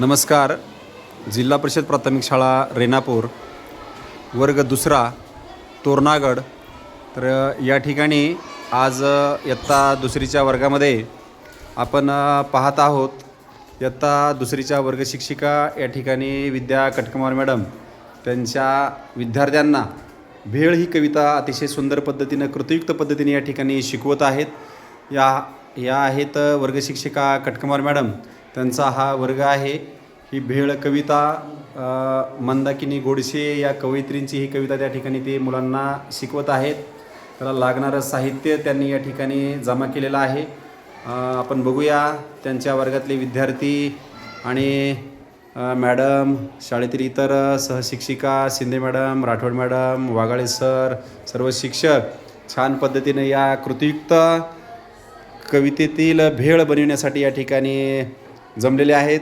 नमस्कार. जिल्हा परिषद प्राथमिक शाळा रेणापूर. वर्ग दुसरा तोरणागड. तर या ठिकाणी आज इयत्ता दुसरीच्या वर्गामध्ये आपण पाहत आहोत. इयत्ता दुसरीच्या वर्ग शिक्षिका या ठिकाणी विद्या कटकमार मॅडम. त्यांच्या विद्यार्थ्यांना भेळ ही कविता अतिशय सुंदर पद्धतीनं कृतयुक्त पद्धतीने या ठिकाणी शिकवत आहेत. या या आहेत वर्गशिक्षिका कटकमार मॅडम. त्यांचा हा वर्ग आहे. ही भेळ कविता मंदाकिनी गोडसे या कवयित्रींची ही कविता त्या ठिकाणी ते मुलांना शिकवत आहेत. त्याला लागणारं साहित्य त्यांनी या ठिकाणी जमा केलेलं आहे. आपण बघूया त्यांच्या वर्गातले विद्यार्थी आणि मॅडम शाळेतील इतर सहशिक्षिका Shinde madam Rathod madam Wagale sir सर्व शिक्षक छान पद्धतीने या कृतियुक्त कवितेतील भेळ बनविण्यासाठी या ठिकाणी जमलेले आहेत.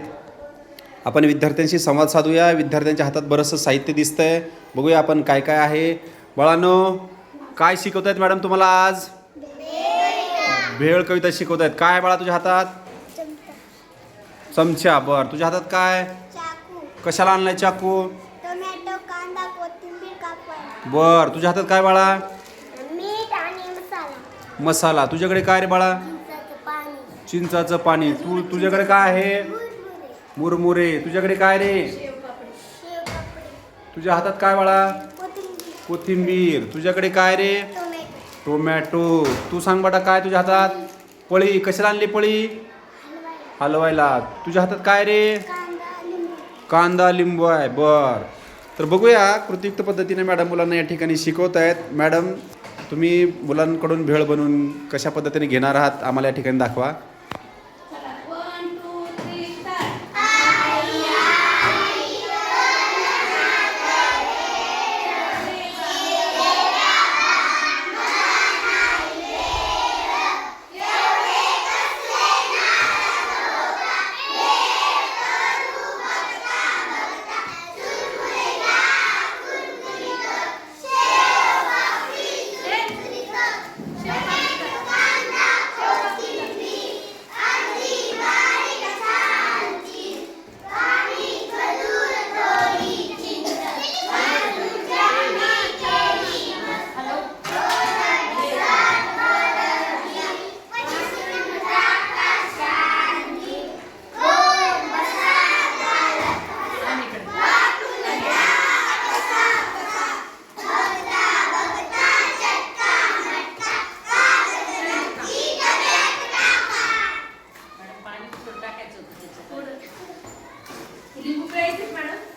आपण विद्यार्थ्यांशी संवाद साधूया. विद्यार्थ्यांच्या हातात बरंचसं साहित्य दिसतंय. बघूया आपण काय काय आहे. बाळांनो काय शिकवत आहेत मॅडम तुम्हाला आज? भेळ कविता शिकवत आहेत काय आहे बाळा तुझ्या हातात? चमचा. बर. तुझ्या हातात काय? कशाला आणलाय चाकू? बर. तुझ्या हातात काय बाळा? मीठ आणि मसाला. मसाला. तुझ्याकडे काय रे बाळा? चिंचाचं पाणी. तू तुझ्याकडे काय आहे? मुरमुरे. तुझ्याकडे काय रे? तुझ्या हातात काय बाळा? कोथिंबीर. तुझ्याकडे काय रे? टोमॅटो. तू सांग बाटा काय तुझ्या हातात? पळी. कशाला आणली पळी? हलवायला. तुझ्या हातात काय रे? कांदा लिंबू कांदा लिंबू आहे. बर. तर बघूया कृतियुक्त पद्धतीने मॅडम मुलांना या ठिकाणी शिकवत आहेत. मॅडम तुम्ही मुलांकडून भेळ बनवून कशा पद्धतीने घेणार आहात? आम्हाला या ठिकाणी दाखवा.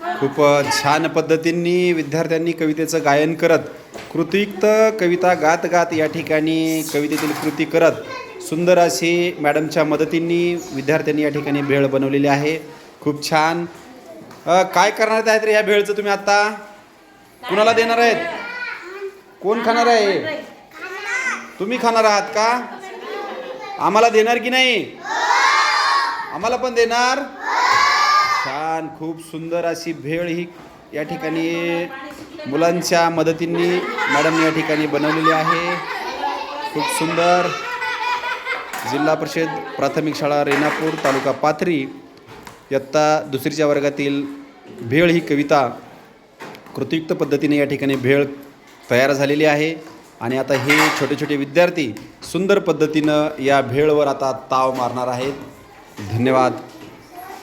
खूप छान पद्धतींनी विद्यार्थ्यांनी कवितेचं गायन करत कृतियुक्त कविता गात गात या ठिकाणी कवितेतील कृती करत सुंदर अशी मॅडमच्या मदतींनी विद्यार्थ्यांनी या ठिकाणी भेळ बनवलेली आहे. खूप छान. काय करणार आहेत रे या भेळचं तुम्ही आत्ता कुणाला देणार आहेत? कोण खाणार आहे? तुम्ही खाणार आहात का? आम्हाला देणार की नाही? आम्हाला पण देणार? छान खूप सुंदर अशी भेळ ही या ठिकाणी मुलांच्या मदतीने मॅडम या ठिकाणी बनवलेली आहे. खूप सुंदर. जिल्हा परिषद प्राथमिक शाळा रेणापूर तालुका पाथरी. इयत्ता दुसरीच्या वर्गातील भेळ ही कविता कृतियुक्त पद्धतीने या ठिकाणी भेळ तयार झालेली आहे. आणि आता हे छोटे छोटे विद्यार्थी सुंदर पद्धतीनं या भेळवर आता ताव मारणार आहेत. धन्यवाद.